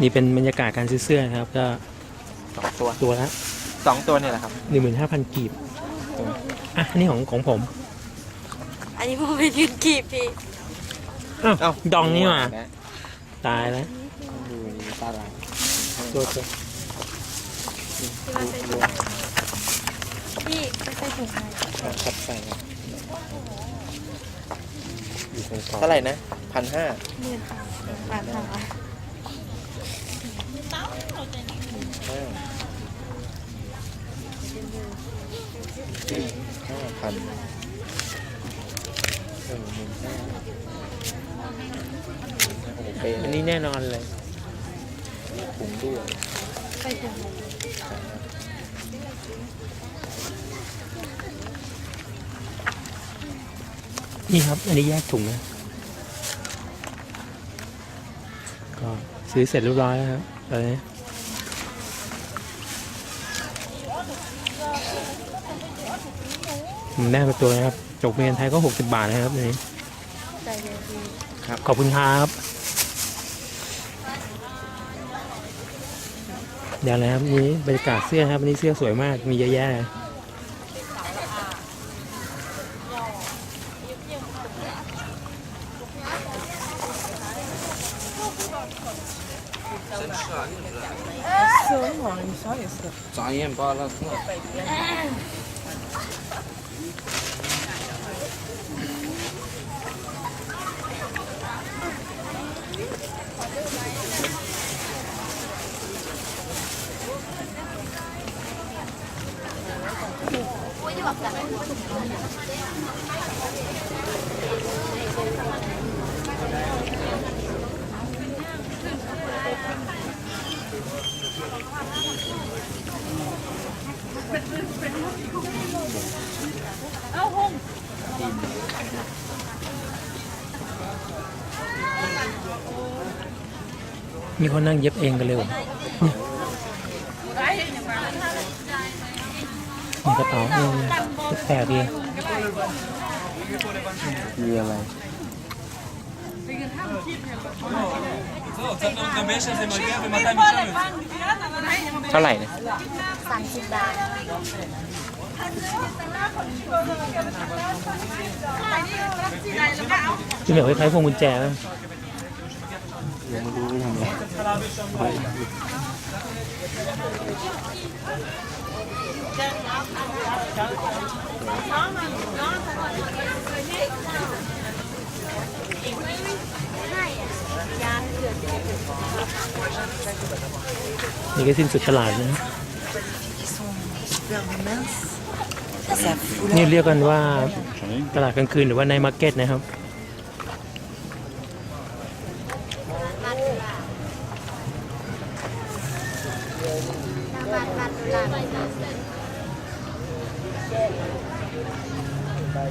นี่เป็นบรรยากาศการซื้อเสื้อนะครับ ก็สองตัวตัวละสองตัวเนี่ยแหละครับหนึ่งหมื่นห้าพันกีบอะอันนี้ของของผมอันนี้ผมเป็นยืนกีบพี่อ้าวเอ้าดองนี่หว่านะตายแล้วดูนี่ตาลายตัวตัวพี่ไม่ใช่ถุงให้ครับใส่ครับเท่าไหร่นะพันห้าหมื่นค่ะบาทค่ะห้า ห้าพันเออหมื่นห้าโอเป๊ะอันนี้แน่นอนเลยถุงด้วยใส่ถุงนี่ครับ อันนี้แยกถุงนะ ก็ซื้อเสร็จเรียบร้อยแล้วครับตอนนี้ ผมได้มาตัวนะครับจกเมียนไทยก็ 60 บาทนะครับอันนี้ใส่เลยพี่ขอบคุณครับเดี๋ยวนะครับนี่บรรยากาศเสื้อนะครับวันนี้เสื้อสวยมากมีเยอะแยะเลย 你啥意思？眨眼巴了，是嘛？ มีคนนั่งเย็บเองกันเลยผมมีกระเป๋าเองแปลกดีมีอะไร เท่าไหร่เนี่ย สามสิบบาทที่เหลือคล้ายๆพวงกุญแจนะยังไม่รู้ว่าทำอะไรนี่ก็สิ้นสุดตลาดนะ นี่เรียกกันว่าตลาดกลางคืนหรือว่าในมาร์เก็ตนะครับบา